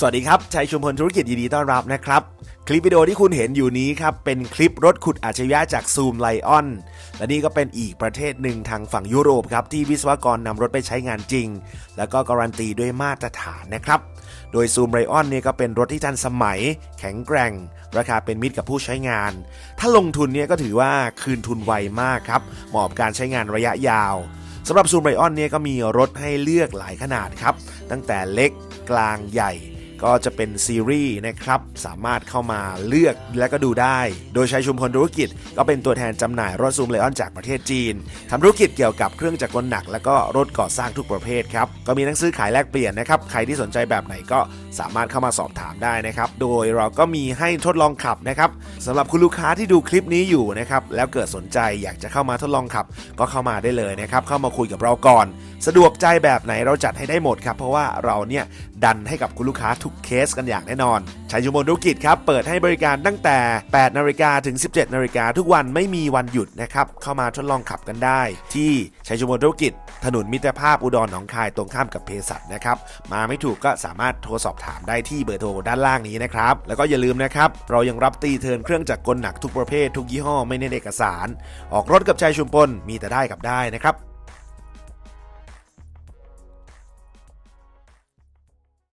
สวัสดีครับชัยชุมพลธุรกิจยินดีต้อนรับนะครับ คลิปวิดีโอที่คุณเห็นอยู่นี้ครับ เป็นคลิปรถขุดอัจฉริยะจากซูมไลออนและนี่ก็เป็นอีกประเทศหนึ่งทางฝั่งยุโรปครับ ที่วิศวกรนำรถไปใช้งานจริง แล้วก็การันตีด้วยมาตรฐานนะครับ โดยซูมไรออนเนี่ยก็เป็นรถที่ทันสมัย แข็งแกร่ง ราคาเป็นมิตรกับผู้ใช้งาน ถ้าลงทุนเนี่ยก็ถือว่าคืนทุนไวมากครับเหมาะกับการใช้งานระยะยาวสำหรับซูมไรออนเนี่ยก็มีรถให้เลือกหลายขนาดครับตั้งแต่เล็กกลางใหญ่ ก็จะเป็นซีรีส์นะครับ สามารถเข้ามาเลือกและก็ดูได้ โดยชัยชุมพลธุรกิจ ก็เป็นตัวแทนจำหน่ายรถซูมไลออนจากประเทศจีนทำธุรกิจเกี่ยวกับเครื่องจักรกลหนัก และก็รถก่อสร้างทุกประเภทครับ ก็มีหนังซื้อขายแลกเปลี่ยนนะครับ ใครที่สนใจแบบไหนก็สามารถเข้ามาสอบถามได้นะครับ โดยเราก็มีให้ทดลองขับนะครับสำหรับคุณลูกค้าที่ดูคลิปนี้อยู่นะครับ แล้วเกิดสนใจอยากจะเข้ามาทดลองขับ ก็เข้ามาได้เลยนะครับ เข้ามาคุยกับเราก่อน สะดวกใจแบบไหนเราจัดให้ได้หมดครับ เพราะว่าเราเนี่ยดันให้กับคุณลูกค้าทุกเคสกันอย่างแน่นอนชัยชุมพลธุรกิจครับ เปิดให้บริการตั้งแต่ 8 นาฬิกาถึง 17 นาฬิกาทุกวันไม่มีวันหยุดนะครับ เข้ามาทดลองขับกันได้ ที่ชัยชุมพลธุรกิจ ถนนมิตรภาพอุดรหนองคายตรงข้ามกับเภสัชนะครับ มาไม่ถูกก็สามารถโทรสอบถามได้ที่เบอร์โทรด้านล่างนี้นะครับ แล้วก็อย่าลืมนะครับ เรายังรับตีเทินเครื่องจักรกลหนักทุกประเภททุกยี่ห้อไม่เน้นเอกสาร ออกรถกับชัยชุมพลมีแต่ได้กับได้นะครับ